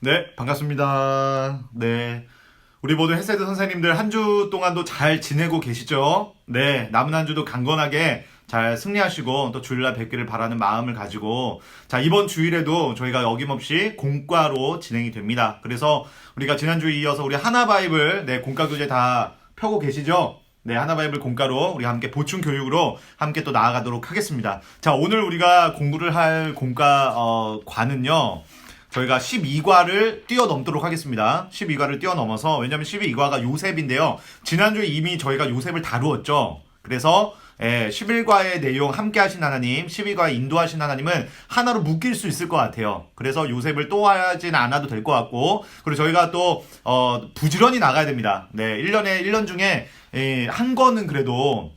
네, 반갑습니다. 네. 우리 모두 헬세드 선생님들 한 주 동안도 잘 지내고 계시죠? 네, 남은 한 주도 강건하게 잘 승리하시고 또 주일날 뵙기를 바라는 마음을 가지고 자, 이번 주일에도 저희가 어김없이 공과로 진행이 됩니다. 그래서 우리가 지난주에 이어서 우리 하나바이블 네, 공과 교재 다 펴고 계시죠? 네, 하나바이블 공과로 우리 함께 보충 교육으로 함께 또 나아가도록 하겠습니다. 자, 오늘 우리가 공부를 할 공과 어, 과는요. 저희가 12과를 뛰어넘도록 하겠습니다. 12과를 뛰어넘어서 왜냐면 12과가 요셉인데요. 지난주에 이미 저희가 요셉을 다루었죠. 그래서 예, 11과의 내용 함께 하신 하나님, 12과에 인도하신 하나님은 하나로 묶일 수 있을 것 같아요. 그래서 요셉을 또 하진 않아도 될 것 같고, 그리고 저희가 또, 어, 부지런히 나가야 됩니다. 네, 1년에, 1년 중에, 예, 한 거는 그래도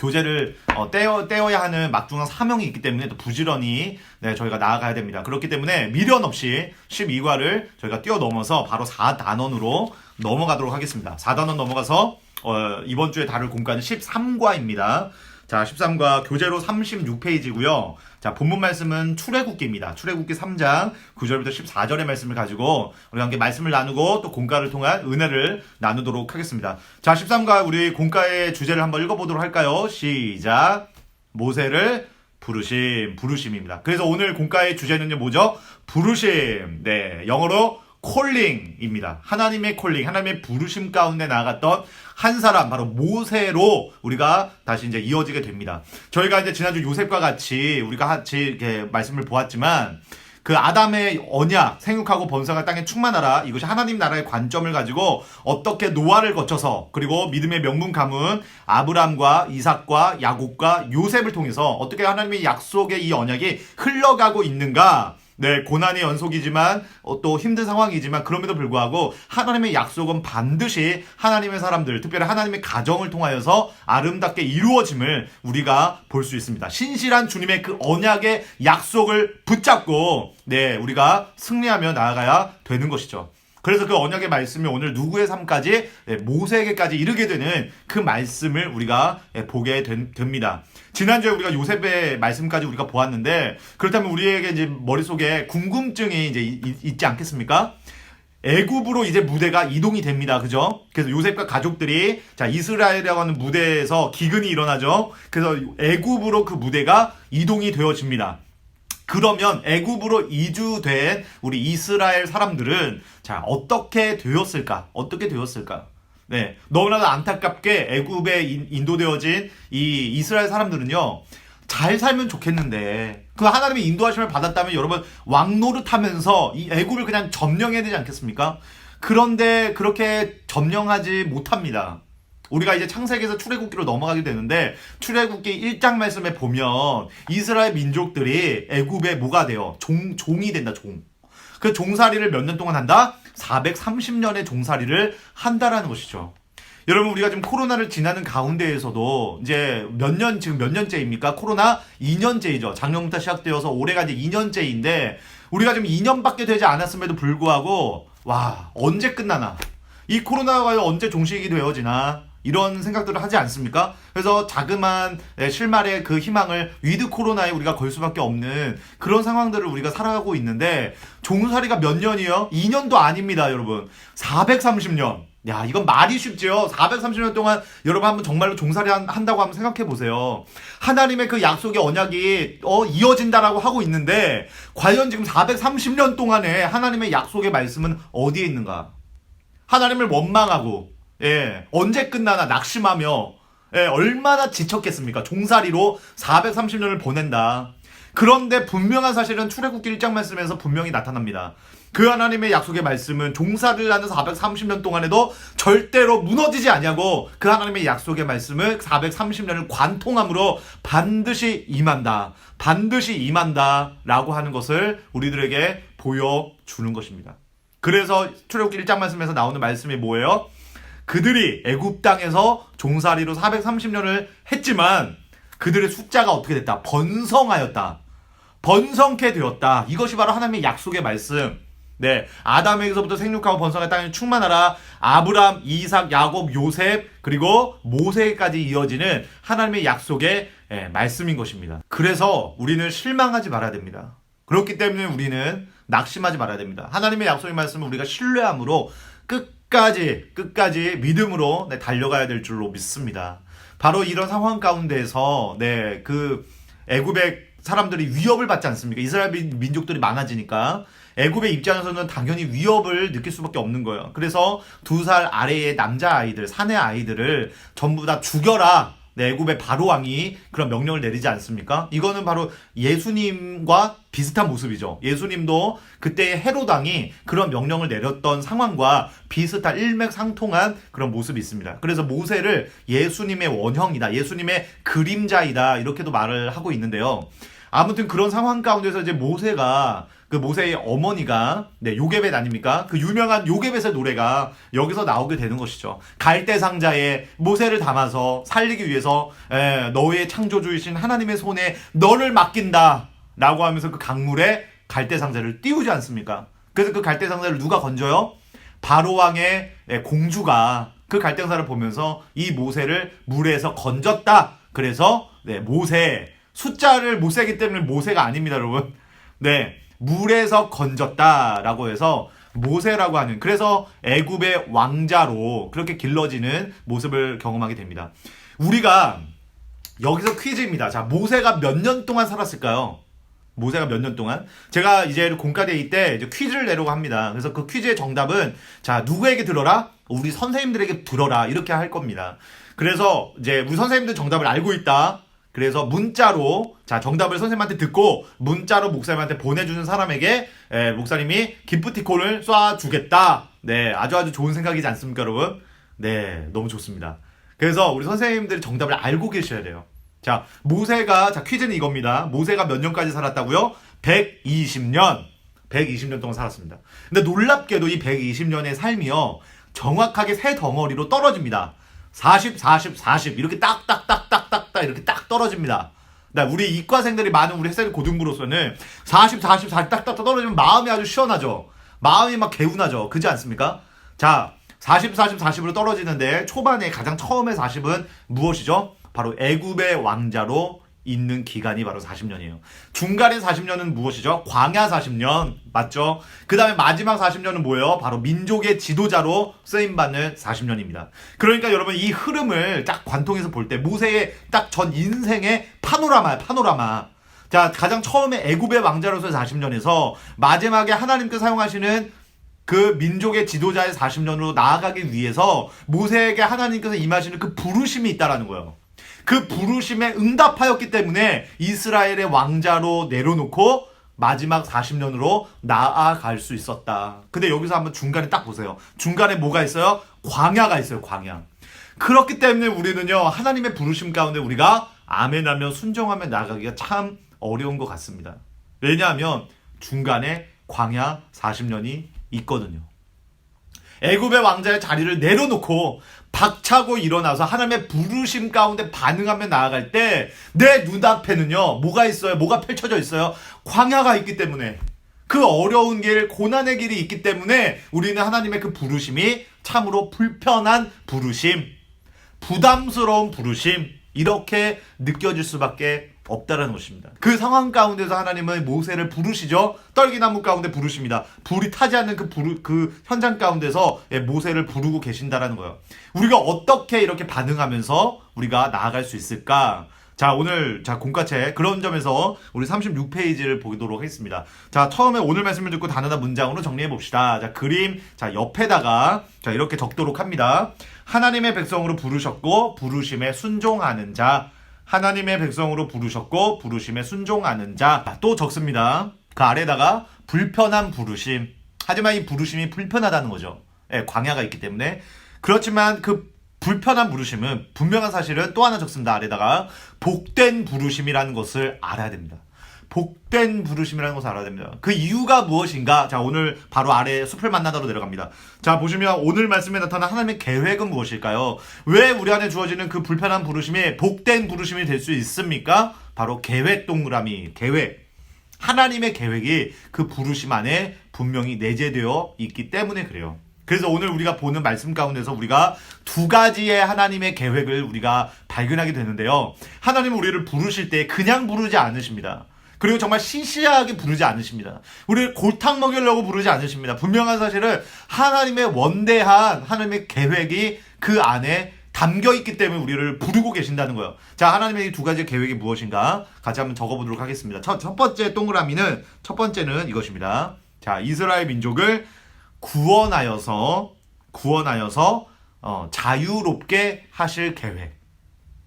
교재를 어, 떼어, 떼어야 하는 막중한 사명이 있기 때문에 또 부지런히 네, 저희가 나아가야 됩니다. 그렇기 때문에 미련 없이 12과를 저희가 뛰어넘어서 바로 4단원으로 넘어가도록 하겠습니다. 4단원 넘어가서 어, 이번 주에 다룰 공과는 13과입니다. 자, 13과 교재로 36페이지고요. 자, 본문 말씀은 출애굽기입니다. 출애굽기 3장 9절부터 14절의 말씀을 가지고 우리 함께 말씀을 나누고 또 공과를 통한 은혜를 나누도록 하겠습니다. 자, 13과 우리 공과의 주제를 한번 읽어 보도록 할까요? 시작. 모세를 부르심, 부르심입니다. 그래서 오늘 공과의 주제는요, 뭐죠? 부르심. 네, 영어로 콜링입니다. 하나님의 콜링, 하나님의 부르심 가운데 나갔던 한 사람, 바로 모세로 우리가 다시 이제 이어지게 됩니다. 저희가 이제 지난주 요셉과 같이 우리가 같이 이렇게 말씀을 보았지만, 그 아담의 언약, 생육하고 번성할 땅에 충만하라. 이것이 하나님 나라의 관점을 가지고 어떻게 노아를 거쳐서 그리고 믿음의 명문 가문 아브람과 이삭과 야곱과 요셉을 통해서 어떻게 하나님의 약속의 이 언약이 흘러가고 있는가? 네, 고난의 연속이지만 어, 또 힘든 상황이지만 그럼에도 불구하고 하나님의 약속은 반드시 하나님의 사람들, 특별히 하나님의 가정을 통하여서 아름답게 이루어짐을 우리가 볼 수 있습니다. 신실한 주님의 그 언약의 약속을 붙잡고 네, 우리가 승리하며 나아가야 되는 것이죠. 그래서 그 언약의 말씀이 오늘 누구의 삶까지 예, 모세에게까지 이르게 되는 그 말씀을 우리가 예, 보게 된- 됩니다. 지난주에 우리가 요셉의 말씀까지 우리가 보았는데 그렇다면 우리에게 이제 머릿속에 궁금증이 이제 있지 않겠습니까? 애굽으로 이제 무대가 이동이 됩니다. 그죠? 그래서 요셉과 가족들이 자 이스라엘이라고 하는 무대에서 기근이 일어나죠. 그래서 애굽으로 그 무대가 이동이 되어집니다. 그러면 애굽으로 이주된 우리 이스라엘 사람들은 자 어떻게 되었을까? 어떻게 되었을까? 네, 너무나도 안타깝게 애굽에 인- 인도되어진 이 이스라엘 사람들은요. 잘 살면 좋겠는데 그 하나님의 인도하심을 받았다면 여러분 왕노릇하면서 이 애굽을 그냥 점령해야 되지 않겠습니까? 그런데 그렇게 점령하지 못합니다. 우리가 이제 창세기에서 출애굽기로 넘어가게 되는데 출애굽기 1장 말씀에 보면 이스라엘 민족들이 애굽에 뭐가 돼요? 종 종이 된다 종. 그 종살이를 몇 년 동안 한다? 430년의 종살이를 한다라는 것이죠. 여러분 우리가 지금 코로나를 지나는 가운데에서도 이제 몇 년 지금 몇 년째입니까? 코로나 2년째이죠. 작년부터 시작되어서 올해가 이제 2년째인데 우리가 지금 2년밖에 되지 않았음에도 불구하고 와 언제 끝나나? 이 코로나가 언제 종식이 되어지나? 이런 생각들을 하지 않습니까? 그래서 자그만 예, 실말의 그 희망을 위드 코로나에 우리가 걸 수밖에 없는 그런 상황들을 우리가 살아가고 있는데 종살이가 몇 년이요? 2년도 아닙니다, 여러분. 430년. 야, 이건 말이 쉽지요. 430년 동안 여러분 한번 정말로 종살이 한- 한다고 한번 생각해 보세요. 하나님의 그 약속의 언약이 어 이어진다라고 하고 있는데 과연 지금 430년 동안에 하나님의 약속의 말씀은 어디에 있는가? 하나님을 원망하고 예, 언제 끝나나 낙심하며 예, 얼마나 지쳤겠습니까? 종살이로 430년을 보낸다. 그런데 분명한 사실은 출애굽기 1장 말씀에서 분명히 나타납니다. 그 하나님의 약속의 말씀은 종살이를 하는 430년 동안에도 절대로 무너지지 아니하고 그 하나님의 약속의 말씀을 430년을 관통함으로 반드시 임한다. 반드시 임한다라고 하는 것을 우리들에게 보여 주는 것입니다. 그래서 출애굽기 1장 말씀에서 나오는 말씀이 뭐예요? 그들이 애굽 땅에서 종살이로 430년을 했지만 그들의 숫자가 어떻게 됐다? 번성하였다. 번성케 되었다. 이것이 바로 하나님의 약속의 말씀. 네, 아담에게서부터 생육하고 번성의 땅에 충만하라. 아브람, 이삭, 야곱, 요셉 그리고 모세까지 이어지는 하나님의 약속의 예, 말씀인 것입니다. 그래서 우리는 실망하지 말아야 됩니다. 그렇기 때문에 우리는 낙심하지 말아야 됩니다. 하나님의 약속의 말씀을 우리가 신뢰함으로 끝 까지 끝까지 믿음으로 네, 달려가야 될 줄로 믿습니다. 바로 이런 상황 가운데서 네, 그 애굽의 사람들이 위협을 받지 않습니까? 이스라엘 민- 민족들이 많아지니까 애굽의 입장에서는 당연히 위협을 느낄 수밖에 없는 거예요. 그래서 두 살 아래의 남자 아이들, 사내 아이들을 전부 다 죽여라. 네, 애굽의 바로 왕이 그런 명령을 내리지 않습니까? 이거는 바로 예수님과 비슷한 모습이죠. 예수님도 그때의 헤롯 왕이 그런 명령을 내렸던 상황과 비슷한 일맥상통한 그런 모습이 있습니다. 그래서 모세를 예수님의 원형이다, 예수님의 그림자이다 이렇게도 말을 하고 있는데요. 아무튼 그런 상황 가운데서 이제 모세가 그 모세의 어머니가 네 요게벳 아닙니까? 그 유명한 요게벳의 노래가 여기서 나오게 되는 것이죠. 갈대 상자에 모세를 담아서 살리기 위해서 에, 너의 창조주이신 하나님의 손에 너를 맡긴다라고 하면서 그 강물에 갈대 상자를 띄우지 않습니까? 그래서 그 갈대 상자를 누가 건져요? 바로 왕의 예, 공주가 그 갈대 상자를 보면서 이 모세를 물에서 건졌다. 그래서 네, 모세 숫자를 못 세기 때문에 모세가 아닙니다, 여러분. 네, 물에서 건졌다라고 해서 모세라고 하는 그래서 애굽의 왕자로 그렇게 길러지는 모습을 경험하게 됩니다. 우리가 여기서 퀴즈입니다. 자, 모세가 몇 년 동안 살았을까요? 모세가 몇 년 동안? 제가 이제 공과대회 때 이제 퀴즈를 내려고 합니다. 그래서 그 퀴즈의 정답은 자, 누구에게 들어라? 우리 선생님들에게 들어라. 이렇게 할 겁니다. 그래서 이제 우리 선생님들 정답을 알고 있다. 그래서 문자로 자 정답을 선생님한테 듣고 문자로 목사님한테 보내주는 사람에게 에, 목사님이 기프티콘을 쏴주겠다. 네, 아주 아주 좋은 생각이지 않습니까, 여러분? 네, 너무 좋습니다. 그래서 우리 선생님들이 정답을 알고 계셔야 돼요. 자, 모세가 자 퀴즈는 이겁니다. 모세가 몇 년까지 살았다고요? 120년. 120년 동안 살았습니다. 근데 놀랍게도 이 120년의 삶이요. 정확하게 세 덩어리로 떨어집니다. 40, 40, 40 이렇게 딱 딱 딱 딱 딱 딱 이렇게 딱 떨어집니다. 나 우리 이과생들이 많은 우리 햇살 고등부로서는 40, 40, 40 딱딱 떨어지면 마음이 아주 시원하죠. 마음이 막 개운하죠. 그지 않습니까? 자, 40, 40, 40으로 떨어지는데 초반에 가장 처음에 40은 무엇이죠? 바로 애굽의 왕자로 있는 기간이 바로 40년이에요. 중간에 40년은 무엇이죠? 광야 40년. 맞죠? 그 다음에 마지막 40년은 뭐예요? 바로 민족의 지도자로 쓰임받는 40년입니다. 그러니까 여러분 이 흐름을 딱 관통해서 볼 때 모세의 딱 전 인생의 파노라마야, 파노라마. 자, 가장 처음에 애굽의 왕자로서의 40년에서 마지막에 하나님께 사용하시는 그 민족의 지도자의 40년으로 나아가기 위해서 모세에게 하나님께서 임하시는 그 부르심이 있다라는 거예요. 그 부르심에 응답하였기 때문에 이스라엘의 왕자로 내려놓고 마지막 40년으로 나아갈 수 있었다. 근데 여기서 한번 중간에 딱 보세요. 중간에 뭐가 있어요? 광야가 있어요, 광야. 그렇기 때문에 우리는요, 하나님의 부르심 가운데 우리가 아멘하며 순종하며 나가기가 참 어려운 것 같습니다. 왜냐하면 중간에 광야 40년이 있거든요. 애굽의 왕자의 자리를 내려놓고 박차고 일어나서 하나님의 부르심 가운데 반응하며 나아갈 때 내 눈앞에는요 뭐가 있어요? 뭐가 펼쳐져 있어요? 광야가 있기 때문에 그 어려운 길 고난의 길이 있기 때문에 우리는 하나님의 그 부르심이 참으로 불편한 부르심 부담스러운 부르심 이렇게 느껴질 수밖에 없다라는 것입니다. 그 상황 가운데서 하나님은 모세를 부르시죠. 떨기나무 가운데 부르십니다. 불이 타지 않는 그 부르, 그 현장 가운데서 예, 모세를 부르고 계신다라는 거예요. 우리가 어떻게 이렇게 반응하면서 우리가 나아갈 수 있을까? 자, 오늘, 자, 공과체, 그런 점에서 우리 36페이지를 보도록 하겠습니다. 자, 처음에 오늘 말씀을 듣고 단어나 문장으로 정리해 봅시다. 자, 그림, 자, 옆에다가, 자, 이렇게 적도록 합니다. 하나님의 백성으로 부르셨고, 부르심에 순종하는 자. 하나님의 백성으로 부르셨고, 부르심에 순종하는 자. 자, 또 적습니다. 그 아래다가 불편한 부르심. 하지만 이 부르심이 불편하다는 거죠. 예, 광야가 있기 때문에. 그렇지만 그 불편한 부르심은 분명한 사실은 또 하나 적습니다. 아래다가 복된 부르심이라는 것을 알아야 됩니다. 복된 부르심이라는 것을 알아야 됩니다. 그 이유가 무엇인가? 자, 오늘 바로 아래 숲을 만나다로 내려갑니다. 자, 보시면 오늘 말씀에 나타난 하나님의 계획은 무엇일까요? 왜 우리 안에 주어지는 그 불편한 부르심이 복된 부르심이 될 수 있습니까? 바로 계획 동그라미, 계획. 하나님의 계획이 그 부르심 안에 분명히 내재되어 있기 때문에 그래요. 그래서 오늘 우리가 보는 말씀 가운데서 우리가 두 가지의 하나님의 계획을 우리가 발견하게 되는데요. 하나님은 우리를 부르실 때 그냥 부르지 않으십니다. 그리고 정말 시시하게 부르지 않으십니다. 우리를 골탕 먹이려고 부르지 않으십니다. 분명한 사실은 하나님의 원대한 하나님의 계획이 그 안에 담겨 있기 때문에 우리를 부르고 계신다는 거예요. 자, 하나님의 이두 가지 계획이 무엇인가? 같이 한번 적어 보도록 하겠습니다. 첫, 첫 번째 동그라미는, 첫 번째는 이것입니다. 자, 이스라엘 민족을 구원하여서, 구원하여서, 어, 자유롭게 하실 계획.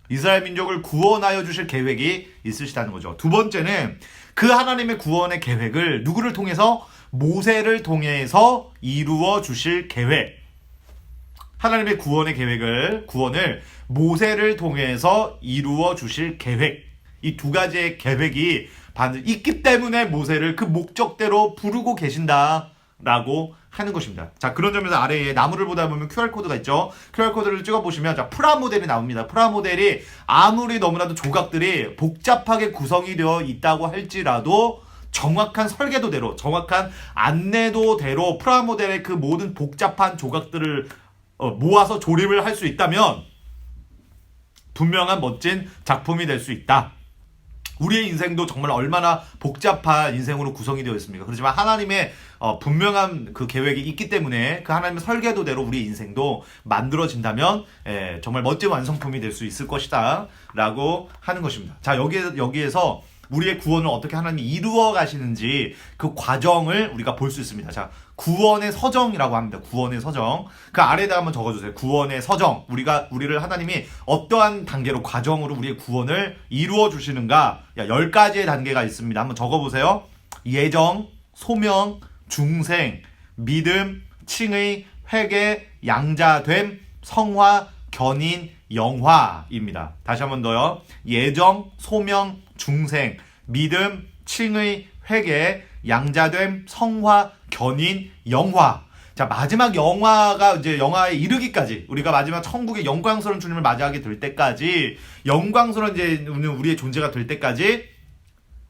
이스라엘 민족을 구원하여 주실 계획이 있으시다는 거죠. 두 번째는 그 하나님의 구원의 계획을 누구를 통해서? 모세를 통해서 이루어 주실 계획. 하나님의 구원의 계획을 구원을 모세를 통해서 이루어 주실 계획 이 두 가지의 계획이 반드시 있기 때문에 모세를 그 목적대로 부르고 계신다라고 하는 것입니다. 자 그런 점에서 아래에 나무를 보다 보면 QR 코드가 있죠. QR 코드를 찍어 보시면 자 프라 모델이 나옵니다. 프라 모델이 아무리 너무나도 조각들이 복잡하게 구성이 되어 있다고 할지라도 정확한 설계도대로 정확한 안내도대로 프라모델의 그 모든 복잡한 조각들을 어, 모아서 조립을 할 수 있다면 분명한 멋진 작품이 될 수 있다. 우리의 인생도 정말 얼마나 복잡한 인생으로 구성이 되어 있습니까? 그렇지만 하나님의 어, 분명한 그 계획이 있기 때문에 그 하나님의 설계도대로 우리 인생도 만들어진다면 예, 정말 멋진 완성품이 될 수 있을 것이다. 라고 하는 것입니다. 자, 여기에, 여기에서 우리의 구원을 어떻게 하나님이 이루어 가시는지 그 과정을 우리가 볼 수 있습니다. 자, 구원의 서정이라고 합니다. 구원의 서정. 그 아래에다 한번 적어주세요. 구원의 서정. 우리가, 우리를 하나님이 어떠한 단계로, 과정으로 우리의 구원을 이루어 주시는가. 야, 열 가지의 단계가 있습니다. 한번 적어보세요. 예정, 소명, 중생, 믿음, 칭의, 회개, 양자됨, 성화, 견인, 영화입니다. 다시 한번 더요. 예정, 소명, 중생, 믿음, 칭의, 회개, 양자됨, 성화, 견인, 영화. 자, 마지막 영화가 이제 영화에 이르기까지 우리가 마지막 천국의 영광스러운 주님을 맞이하게 될 때까지 영광스러운 이제 우리의 존재가 될 때까지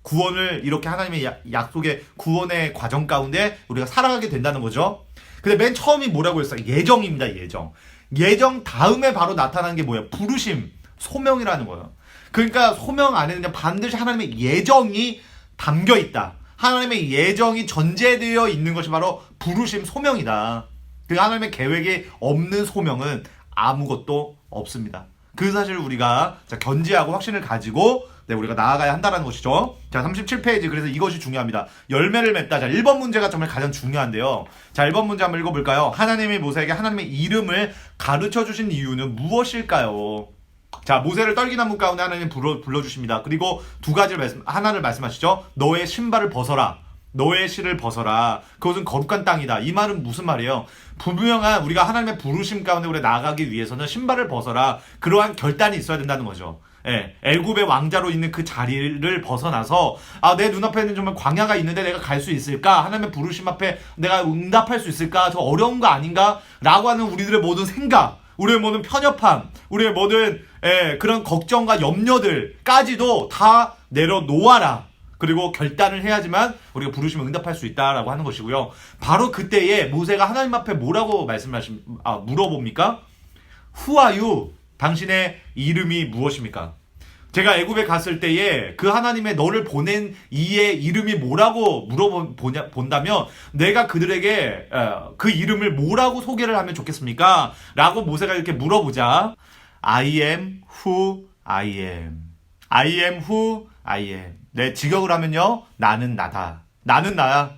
구원을 이렇게 하나님의 야- 약속의 구원의 과정 가운데 우리가 살아가게 된다는 거죠. 근데 맨 처음이 뭐라고 했어요? 예정입니다, 예정. 예정 다음에 바로 나타나는 게 뭐예요? 부르심, 소명이라는 거예요. 그러니까 소명 안에는 반드시 하나님의 예정이 담겨 있다. 하나님의 예정이 전제되어 있는 것이 바로 부르심, 소명이다. 그 하나님의 계획이 없는 소명은 아무것도 없습니다. 그 사실을 우리가 자, 견지하고 확신을 가지고 네, 우리가 나아가야 한다는 것이죠. 자, 37페이지. 그래서 이것이 중요합니다. 열매를 맺다. 자, 1번 문제가 정말 가장 중요한데요. 자, 1번 문제 한번 읽어볼까요? 하나님이 모세에게 하나님의 이름을 가르쳐 주신 이유는 무엇일까요? 자, 모세를 떨기나무 가운데 하나님 불러, 불러주십니다. 그리고 두 가지를 말씀, 하나를 말씀하시죠. 너의 신발을 벗어라. 너의 실을 벗어라. 그것은 거룩한 땅이다. 이 말은 무슨 말이에요? 분명한 우리가 하나님의 부르심 가운데 우리 나아가기 위해서는 신발을 벗어라. 그러한 결단이 있어야 된다는 거죠. 예, 엘굽의 왕자로 있는 그 자리를 벗어나서 아 내 눈앞에는 정말 광야가 있는데 내가 갈 수 있을까? 하나님의 부르심 앞에 내가 응답할 수 있을까? 저 어려운 거 아닌가?라고 하는 우리들의 모든 생각, 우리의 모든 편협함, 우리의 모든 예, 그런 걱정과 염려들까지도 다 내려놓아라. 그리고 결단을 해야지만 우리가 부르시면 응답할 수 있다라고 하는 것이고요. 바로 그때에 모세가 하나님 앞에 뭐라고 말씀하십 아 물어봅니까? You? 당신의 이름이 무엇입니까? 제가 애굽에 갔을 때에 그 하나님의 너를 보낸 이의 이름이 뭐라고 물어본다면 내가 그들에게 어, 그 이름을 뭐라고 소개를 하면 좋겠습니까? 라고 모세가 이렇게 물어보자 I am who I am I am who I am 내 직역을 하면요 나는 나다 나는 나야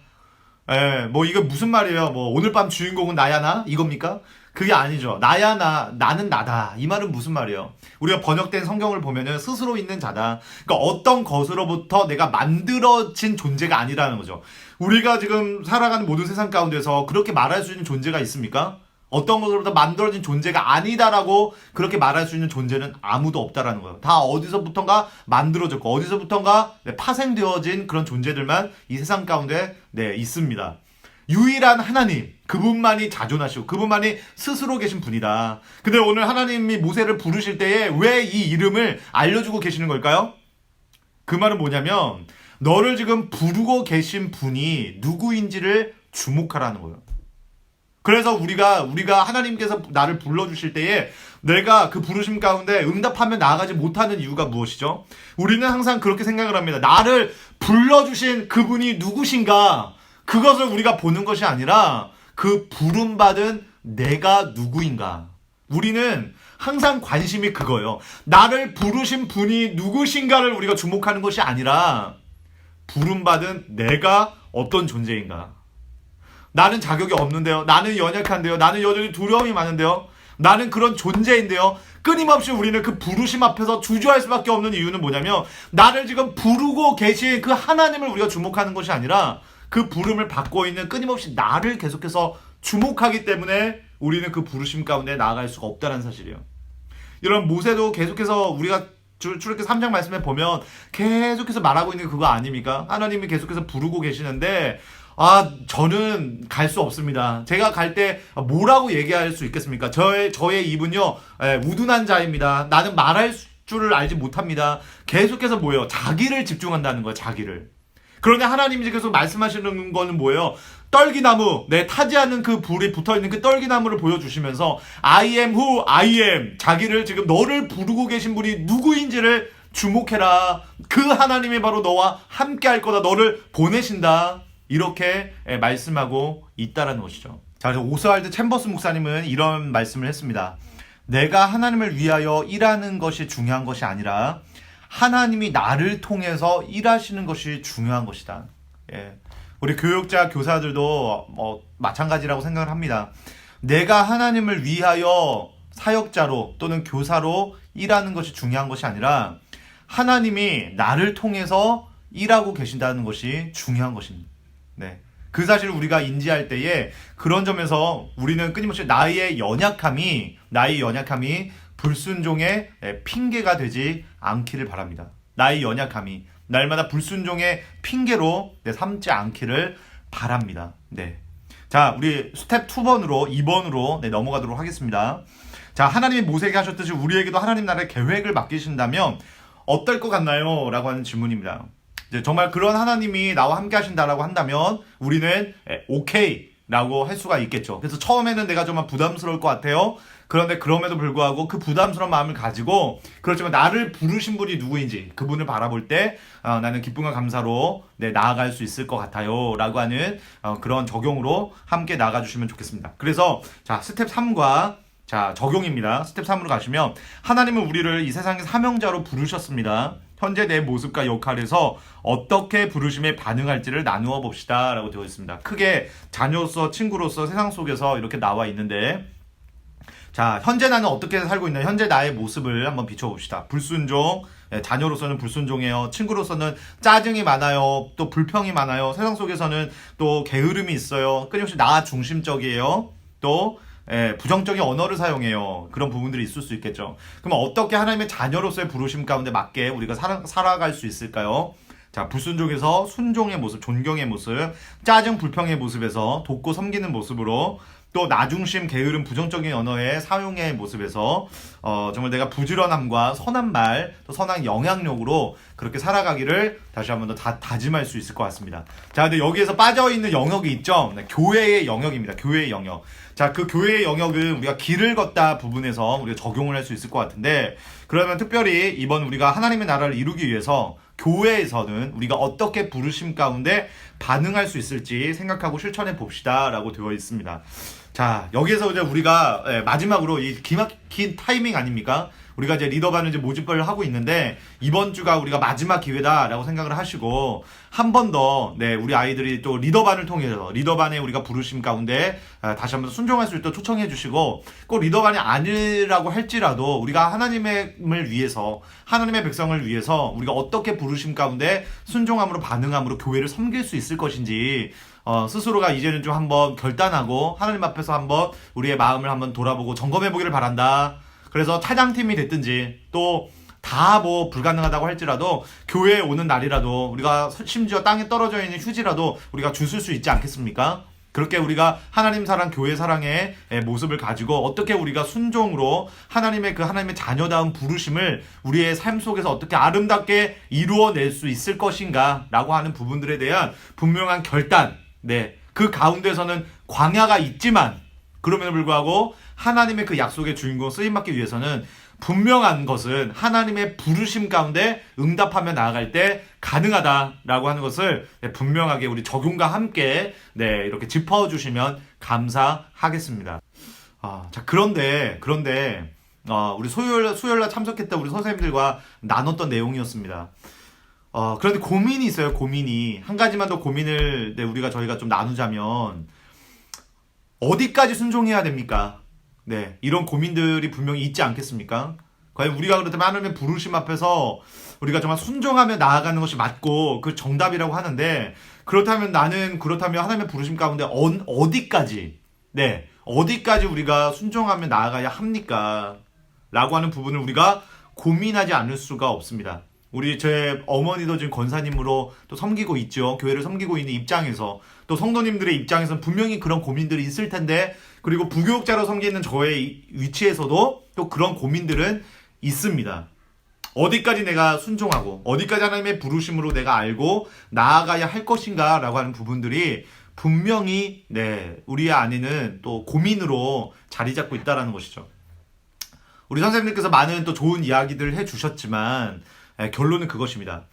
예, 뭐 이거 무슨 말이에요? 뭐 오늘 밤 주인공은 나야 나 이겁니까? 그게 아니죠. 나야 나 나는 나다. 이 말은 무슨 말이에요? 우리가 번역된 성경을 보면은 스스로 있는 자다. 그러니까 어떤 것으로부터 내가 만들어진 존재가 아니라는 거죠. 우리가 지금 살아가는 모든 세상 가운데서 그렇게 말할 수 있는 존재가 있습니까? 어떤 것으로부터 만들어진 존재가 아니다라고 그렇게 말할 수 있는 존재는 아무도 없다라는 거예요. 다 어디서부턴가 만들어졌고 어디서부턴가 네, 파생되어진 그런 존재들만 이 세상 가운데 네 있습니다. 유일한 하나님 그분만이 자존하시고 그분만이 스스로 계신 분이다. 근데 오늘 하나님이 모세를 부르실 때에 왜 이 이름을 알려주고 계시는 걸까요? 그 말은 뭐냐면 너를 지금 부르고 계신 분이 누구인지를 주목하라는 거예요. 그래서 우리가 우리가 하나님께서 나를 불러 주실 때에 내가 그 부르심 가운데 응답하면 나아가지 못하는 이유가 무엇이죠? 우리는 항상 그렇게 생각을 합니다. 나를 불러 주신 그분이 누구신가? 그것을 우리가 보는 것이 아니라 그 부름 받은 내가 누구인가? 우리는 항상 관심이 그거예요. 나를 부르신 분이 누구신가를 우리가 주목하는 것이 아니라 부름받은 내가 어떤 존재인가. 나는 자격이 없는데요. 나는 연약한데요. 나는 여전히 두려움이 많은데요. 나는 그런 존재인데요. 끊임없이 우리는 그 부르심 앞에서 주저할 수밖에 없는 이유는 뭐냐면 나를 지금 부르고 계신 그 하나님을 우리가 주목하는 것이 아니라 그 부름을 받고 있는 끊임없이 나를 계속해서 주목하기 때문에 우리는 그 부르심 가운데 나아갈 수가 없다는 사실이에요. 이런 모세도 계속해서 우리가 출- 출애굽기 3장 말씀에 보면 계속해서 말하고 있는 게 그거 아닙니까? 하나님이 계속해서 부르고 계시는데 아 저는 갈 수 없습니다. 제가 갈 때 뭐라고 얘기할 수 있겠습니까? 저의 저의 입은요 에, 우둔한 자입니다. 나는 말할 줄을 알지 못합니다. 계속해서 뭐예요? 자기를 집중한다는 거예요. 자기를. 그런데 하나님이 계속 말씀하시는 거는 뭐예요? 떨기나무, 내 타지 않는 그 불이 붙어 있는 그 떨기나무를 보여주시면서 I am who I am. 자기를 지금 너를 부르고 계신 분이 누구인지를 주목해라. 그 하나님이 바로 너와 함께 할 거다. 너를 보내신다. 이렇게 예, 말씀하고 있다라는 것이죠. 자, 그래서 오스왈드 챔버스 목사님은 이런 말씀을 했습니다. 내가 하나님을 위하여 일하는 것이 중요한 것이 아니라 하나님이 나를 통해서 일하시는 것이 중요한 것이다. 예. 우리 교육자 교사들도 뭐 마찬가지라고 생각을 합니다. 내가 하나님을 위하여 사역자로 또는 교사로 일하는 것이 중요한 것이 아니라 하나님이 나를 통해서 일하고 계신다는 것이 중요한 것입니다. 네. 그 사실을 우리가 인지할 때에 그런 점에서 우리는 끊임없이 나의 연약함이 나의 연약함이 불순종의 예, 핑계가 되지 않기를 바랍니다. 나의 연약함이 날마다 불순종의 핑계로 내 삼지 않기를 바랍니다. 네. 자, 우리 스텝 2번으로 2번으로 네, 넘어가도록 하겠습니다. 자, 하나님이 모세에게 하셨듯이 우리에게도 하나님 나라의 계획을 맡기신다면 어떨 것 같나요? 라고 하는 질문입니다. 이제 정말 그런 하나님이 나와 함께 하신다라고 한다면 우리는 에, 오케이 라고 할 수가 있겠죠. 그래서 처음에는 내가 정말 부담스러울 것 같아요. 그런데 그럼에도 불구하고 그 부담스러운 마음을 가지고 그렇지만 나를 부르신 분이 누구인지 그분을 바라볼 때 어, 나는 기쁨과 감사로 네, 나아갈 수 있을 것 같아요 라고 하는 어, 그런 적용으로 함께 나가 주시면 좋겠습니다. 그래서 자 스텝 3과 자, 적용입니다. 스텝 3으로 가시면 하나님은 우리를 이 세상의 사명자로 부르셨습니다. 현재 내 모습과 역할에서 어떻게 부르심에 반응할지를 나누어 봅시다. 라고 되어 있습니다. 크게 자녀로서, 친구로서 세상 속에서 이렇게 나와 있는데, 자, 현재 나는 어떻게 살고 있나? 현재 나의 모습을 한번 비춰봅시다. 불순종, 예, 자녀로서는 불순종해요. 친구로서는 짜증이 많아요. 또 불평이 많아요. 세상 속에서는 또 게으름이 있어요. 끊임없이 나 중심적이에요. 또 예, 부정적인 언어를 사용해요. 그런 부분들이 있을 수 있겠죠. 그럼 어떻게 하나님의 자녀로서의 부르심 가운데 맞게 우리가 살아, 살아갈 수 있을까요? 자, 불순종에서 순종의 모습, 존경의 모습, 짜증, 불평의 모습에서 돕고 섬기는 모습으로 또 나중심, 게으름, 부정적인 언어의 사용의 모습에서 어, 정말 내가 부지런함과 선한 말, 또 선한 영향력으로 그렇게 살아가기를 다시 한번 더 다, 다짐할 수 있을 것 같습니다. 자, 근데 여기에서 빠져 있는 영역이 있죠. 네, 교회의 영역입니다. 교회의 영역. 자, 그 교회의 영역은 우리가 길을 걷다 부분에서 우리가 적용을 할 수 있을 것 같은데, 그러면 특별히 이번 우리가 하나님의 나라를 이루기 위해서 교회에서는 우리가 어떻게 부르심 가운데 반응할 수 있을지 생각하고 실천해 봅시다라고 되어 있습니다. 자, 여기에서 이제 우리가 예, 마지막으로 이 기막힌 타이밍 아닙니까? 우리가 이제 리더반을 이제 모집을 하고 있는데 이번 주가 우리가 마지막 기회다라고 생각을 하시고 한 번 더 네, 우리 아이들이 또 리더반을 통해서 리더반에 우리가 부르심 가운데 아, 다시 한번 순종할 수 있도록 초청해 주시고 꼭 리더반이 아니라고 할지라도 우리가 하나님을 위해서 하나님의 백성을 위해서 우리가 어떻게 부르심 가운데 순종함으로 반응함으로 교회를 섬길 수 있을 것인지 어, 스스로가 이제는 좀 한번 결단하고 하나님 앞에서 한번 우리의 마음을 한번 돌아보고 점검해 보기를 바란다. 그래서 차장팀이 됐든지 또 다 뭐 불가능하다고 할지라도 교회에 오는 날이라도 우리가 심지어 땅에 떨어져 있는 휴지라도 우리가 주술 수 있지 않겠습니까? 그렇게 우리가 하나님 사랑, 교회 사랑의 예, 모습을 가지고 어떻게 우리가 순종으로 하나님의 그 하나님의 자녀다운 부르심을 우리의 삶 속에서 어떻게 아름답게 이루어낼 수 있을 것인가 라고 하는 부분들에 대한 분명한 결단, 네. 그 가운데서는 광야가 있지만 그럼에도 불구하고 하나님의 그 약속의 주인공 쓰임 받기 위해서는 분명한 것은 하나님의 부르심 가운데 응답하며 나아갈 때 가능하다라고 하는 것을 네, 분명하게 우리 적용과 함께 네, 이렇게 짚어 주시면 감사하겠습니다. 아, 자, 그런데, 그런데, 어, 우리 수요일, 수요일 날 참석했던 우리 선생님들과 나눴던 내용이었습니다. 어, 그런데 고민이 있어요, 고민이. 한 가지만 더 고민을, 네, 우리가 저희가 좀 나누자면, 어디까지 순종해야 됩니까? 네, 이런 고민들이 분명히 있지 않겠습니까? 과연 우리가 그렇다면 하나님의 부르심 앞에서 우리가 정말 순종하며 나아가는 것이 맞고 그 정답이라고 하는데 그렇다면 나는 그렇다면 하나님의 부르심 가운데 어, 어디까지 네 어디까지 우리가 순종하며 나아가야 합니까? 라고 하는 부분을 우리가 고민하지 않을 수가 없습니다. 우리 제 어머니도 지금 권사님으로 또 섬기고 있죠. 교회를 섬기고 있는 입장에서 또 성도님들의 입장에서는 분명히 그런 고민들이 있을 텐데 그리고 부교육자로 섬기는 저의 이- 위치에서도 또 그런 고민들은 있습니다. 어디까지 내가 순종하고 어디까지 하나님의 부르심으로 내가 알고 나아가야 할 것인가라고 하는 부분들이 분명히 네 우리 안에는 또 고민으로 자리 잡고 있다라는 것이죠. 우리 선생님께서 많은 또 좋은 이야기들을 해주셨지만 에, 결론은 그것입니다.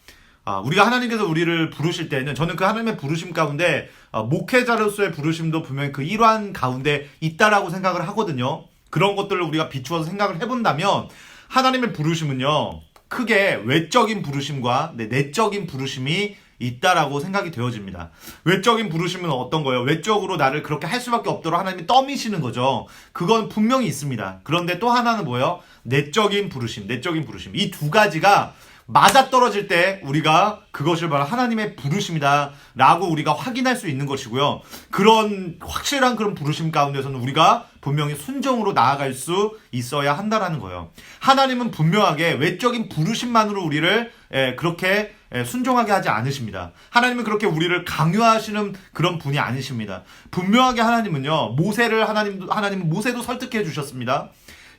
아, 우리가 하나님께서 우리를 부르실 때는 저는 그 하나님의 부르심 가운데 아, 목회자로서의 부르심도 분명히 그 일환 가운데 있다라고 생각을 하거든요. 그런 것들을 우리가 비추어서 생각을 해본다면 하나님의 부르심은요 크게 외적인 부르심과 네, 내적인 부르심이 있다라고 생각이 되어집니다. 외적인 부르심은 어떤 거예요? 외적으로 나를 그렇게 할 수밖에 없도록 하나님이 떠미시는 거죠. 그건 분명히 있습니다. 그런데 또 하나는 뭐예요? 내적인 부르심, 내적인 부르심. 이 두 가지가 맞아 떨어질 때 우리가 그것을 바로 하나님의 부르심이다 라고 우리가 확인할 수 있는 것이고요. 그런 확실한 그런 부르심 가운데서는 우리가 분명히 순종으로 나아갈 수 있어야 한다라는 거예요. 하나님은 분명하게 외적인 부르심만으로 우리를 예, 그렇게 예, 순종하게 하지 않으십니다. 하나님은 그렇게 우리를 강요하시는 그런 분이 아니십니다. 분명하게 하나님은요 모세를 하나님 하나님은 모세도 설득해 주셨습니다.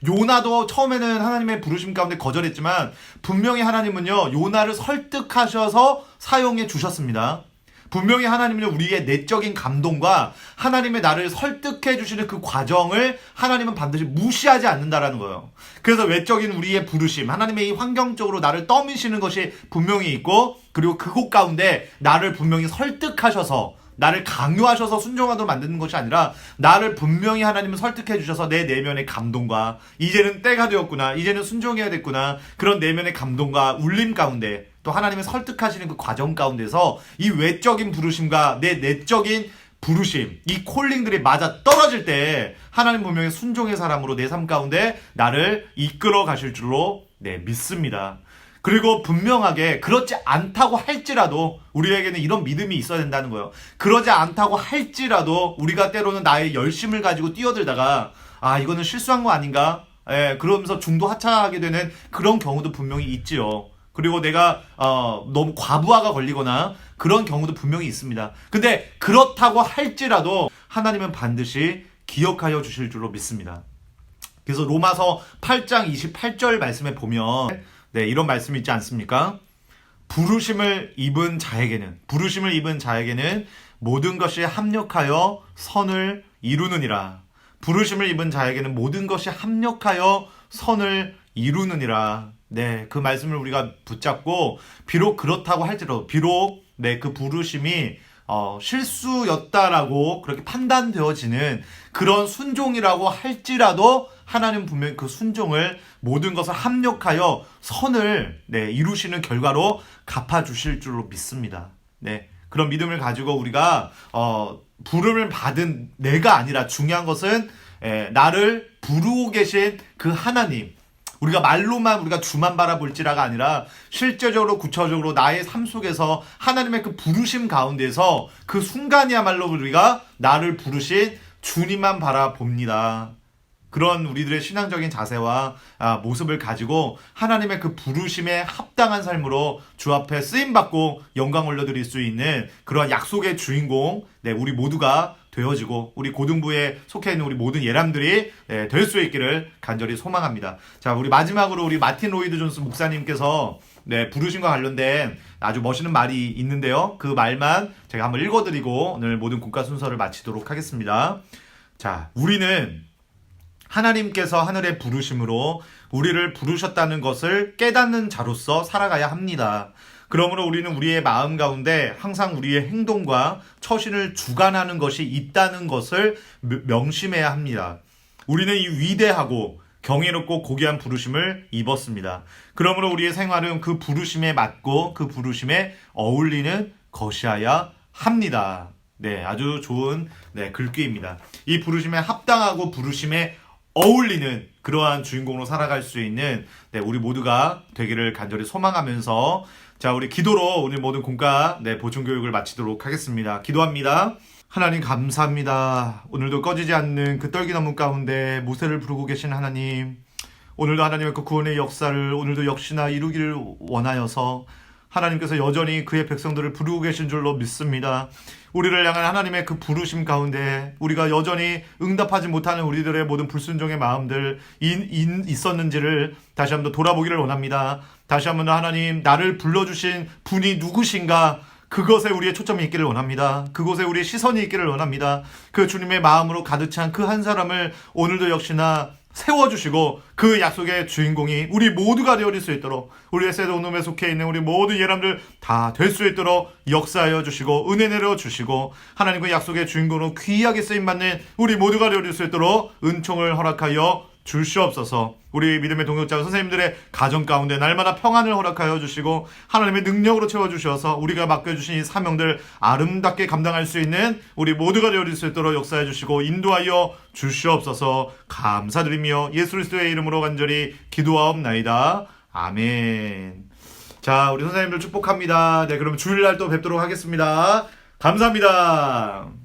요나도 처음에는 하나님의 부르심 가운데 거절했지만 분명히 하나님은요 요나를 설득하셔서 사용해 주셨습니다. 분명히 하나님은요 우리의 내적인 감동과 하나님의 나를 설득해 주시는 그 과정을 하나님은 반드시 무시하지 않는다라는 거예요. 그래서 외적인 우리의 부르심, 하나님의 이 환경적으로 나를 떠미시는 것이 분명히 있고 그리고 그곳 가운데 나를 분명히 설득하셔서 나를 강요하셔서 순종하도록 만드는 것이 아니라 나를 분명히 하나님은 설득해 주셔서 내 내면의 감동과 이제는 때가 되었구나 이제는 순종해야 됐구나 그런 내면의 감동과 울림 가운데 또 하나님의 설득하시는 그 과정 가운데서 이 외적인 부르심과 내 내적인 부르심, 이 콜링들이 맞아 떨어질 때 하나님 분명히 순종의 사람으로 내 삶 가운데 나를 이끌어 가실 줄로 네, 믿습니다. 그리고 분명하게 그렇지 않다고 할지라도 우리에게는 이런 믿음이 있어야 된다는 거예요. 그러지 않다고 할지라도 우리가 때로는 나의 열심을 가지고 뛰어들다가 아 이거는 실수한 거 아닌가? 예, 그러면서 중도 하차하게 되는 그런 경우도 분명히 있지요. 그리고 내가 어, 너무 과부하가 걸리거나 그런 경우도 분명히 있습니다. 근데 그렇다고 할지라도 하나님은 반드시 기억하여 주실 줄로 믿습니다. 그래서 로마서 8장 28절 말씀에 보면 네, 이런 말씀이 있지 않습니까? 부르심을 입은 자에게는 부르심을 입은 자에게는 모든 것이 합력하여 선을 이루느니라. 부르심을 입은 자에게는 모든 것이 합력하여 선을 이루느니라. 네, 그 말씀을 우리가 붙잡고 비록 그렇다고 할지라도 비록 네, 그 부르심이 어, 실수였다라고 그렇게 판단되어지는 그런 순종이라고 할지라도 하나님 분명히 그 순종을 모든 것을 합력하여 선을 네, 이루시는 결과로 갚아주실 줄로 믿습니다. 네, 그런 믿음을 가지고 우리가 어, 부름을 받은 내가 아니라 중요한 것은 에, 나를 부르고 계신 그 하나님 우리가 말로만 우리가 주만 바라볼지라가 아니라 실제적으로 구체적으로 나의 삶 속에서 하나님의 그 부르심 가운데서 그 순간이야말로 우리가 나를 부르신 주님만 바라봅니다. 그런 우리들의 신앙적인 자세와 아, 모습을 가지고 하나님의 그 부르심에 합당한 삶으로 주 앞에 쓰임 받고 영광 올려드릴 수 있는 그런 약속의 주인공, 네, 우리 모두가 되어지고 우리 고등부에 속해 있는 우리 모든 예람들이 네, 될수 있기를 간절히 소망합니다. 자, 우리 마지막으로 우리 마틴 로이드 존스 목사님께서 네, 부르심과 관련된 아주 멋있는 말이 있는데요. 그 말만 제가 한번 읽어드리고 오늘 모든 국가 순서를 마치도록 하겠습니다. 자, 우리는 하나님께서 하늘의 부르심으로 우리를 부르셨다는 것을 깨닫는 자로서 살아가야 합니다. 그러므로 우리는 우리의 마음 가운데 항상 우리의 행동과 처신을 주관하는 것이 있다는 것을 명- 명심해야 합니다. 우리는 이 위대하고 경이롭고 고귀한 부르심을 입었습니다. 그러므로 우리의 생활은 그 부르심에 맞고 그 부르심에 어울리는 것이어야 합니다. 네, 아주 좋은 네, 글귀입니다. 이 부르심에 합당하고 부르심에 어울리는 그러한 주인공으로 살아갈 수 있는 네, 우리 모두가 되기를 간절히 소망하면서 자, 우리 기도로 오늘 모든 공과 네, 보충 교육을 마치도록 하겠습니다. 기도합니다. 하나님 감사합니다. 오늘도 꺼지지 않는 그 떨기나무 가운데 모세를 부르고 계신 하나님. 오늘도 하나님의 그 구원의 역사를 오늘도 역시나 이루기를 원하여서 하나님께서 여전히 그의 백성들을 부르고 계신 줄로 믿습니다. 우리를 향한 하나님의 그 부르심 가운데 우리가 여전히 응답하지 못하는 우리들의 모든 불순종의 마음들 인- 인- 있었는지를 다시 한번 더 돌아보기를 원합니다. 다시 한번 더 하나님 나를 불러주신 분이 누구신가 그것에 우리의 초점이 있기를 원합니다. 그곳에 우리의 시선이 있기를 원합니다. 그 주님의 마음으로 가득 찬 그 한 사람을 오늘도 역시나 세워주시고 그 약속의 주인공이 우리 모두가 되어질 수 있도록 우리 에세도 놈에 속해 있는 우리 모든 예람들 다 될 수 있도록 역사하여 주시고 은혜 내려 주시고 하나님 그 약속의 주인공으로 귀하게 쓰임받는 우리 모두가 되어질 수 있도록 은총을 허락하여 주시옵소서 우리 믿음의 동역자 선생님들의 가정 가운데 날마다 평안을 허락하여 주시고 하나님의 능력으로 채워주셔서 우리가 맡겨주신 이 사명들 아름답게 감당할 수 있는 우리 모두가 되어질 수 있도록 역사해 주시고 인도하여 주시옵소서 감사드리며 예수 그리스도의 이름으로 간절히 기도하옵나이다. 아멘. 자 우리 선생님들 축복합니다. 네 그럼 주일날 또 뵙도록 하겠습니다. 감사합니다